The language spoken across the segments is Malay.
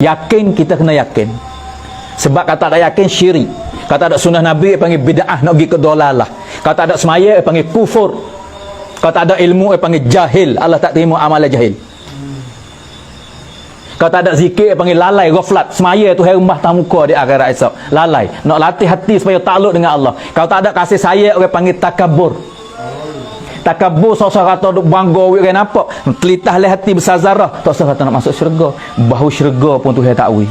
Yakin kita kena yakin. Sebab kata tak yakin syirik. Kata ada sunnah Nabi panggil bid'ah nak pergi ke dolalah. Kata ada semaya panggil kufur. Kata ada ilmu panggil jahil. Allah tak terima amalan jahil. Kata ada zikir panggil lalai ghaflat. Semaya tu hari rumah tamuka di akhirat esok. Lalai. Nak latih hati supaya takluk dengan Allah. Kalau tak ada kasih sayang orang panggil takabur. Takabur seorang kata duk bangga wik kan apa? Telitah le hati besar zarah. Tak usah kata nak masuk syurga. Bahu syurga pun Tuhan tak wi.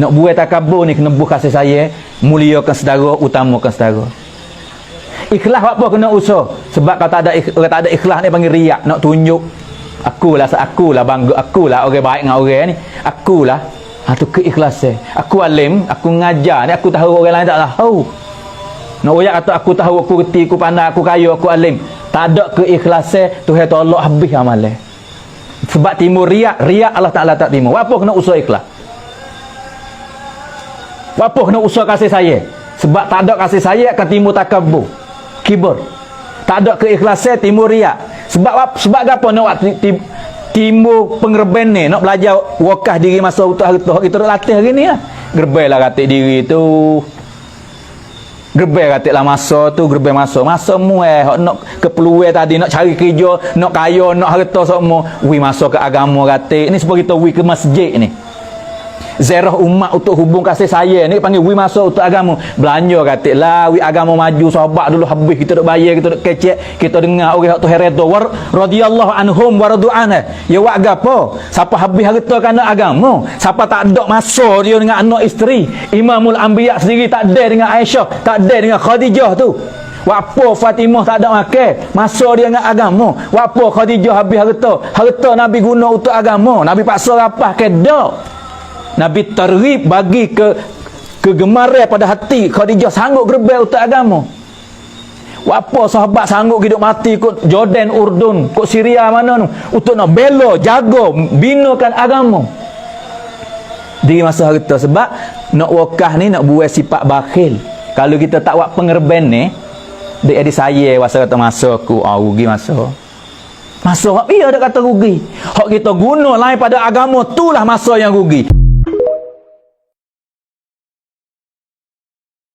Nak buat takabur ni kena buh kasih sayang, muliakan saudara, utamakan saudara. Ikhlas apa kena usaha? Sebab kalau tak ada ik- orang tak ada ikhlas ni panggil riak, nak tunjuk akulah akulah bangga akulah orang baik dengan orang ni. Akulah Ha tu keikhlasan. Aku alim, aku ngajar ni aku tahu orang lain tak tahu. Nak oyak kata aku tahu, aku reti, aku pandai, aku kaya, aku alim. Tak ada keikhlasan, Tuhan tolak habis amalan. Sebab timur riak, riak Allah Ta'ala tak timur. Apa kena usaha ikhlas? Apa kena usaha kasih saya? Sebab tak ada kasih saya akan timur takabur. Kibur. Tak ada keikhlasan timur riak. Sebab? Sebab apa nak ti- timur pengerben ni nak belajar wakah diri masa utuh hari tu kita latih hari ni lah. Gerbai lah katik diri tu. Gerbai katik lah masa tu gerbai masa. Masa mu eh nak keperluan tadi nak cari kerja, nak kaya, nak harta semua. Wi masuk ke agama katik. Ni sebab kita wi ke masjid ni zarah umat untuk hubung kasih saya. Ni panggil wi masuk untuk agama. Belanja katik lah wi agama maju sahabat dulu habis kita duk bayar kita duk kecek. Kita dengar orang tu heredo war radhiyallahu anhum wa radu'ana ya wa gapo? Siapa habis harta kerana agama? Siapa tak ada masa dia dengan anak isteri? Imamul anbiya sendiri tak ada dengan Aisyah tak ada dengan Khadijah tu. Wapo Fatimah tak ada makan? Masa dia dengan agama. Wapo Khadijah habis harta? Harta Nabi guna untuk agama. Nabi paksa rapah ke dak Nabi terrib bagi ke kegemaran pada hati Khadijah sanggup gerbel untuk agama. Apa sahabat sanggup hidup mati kot Jordan, Urdun, kot Syria mana tu untuk nak bela, jaga, binakan agama. Di masa harta sebab nak wakah ni nak buat sifat bakhil. Kalau kita tak buat pengerben ni, dia ada saya masa kata masa aku, ah rugi masa. Masa iya ada kata rugi. Hak kita guna lain pada agama, itulah masa yang rugi.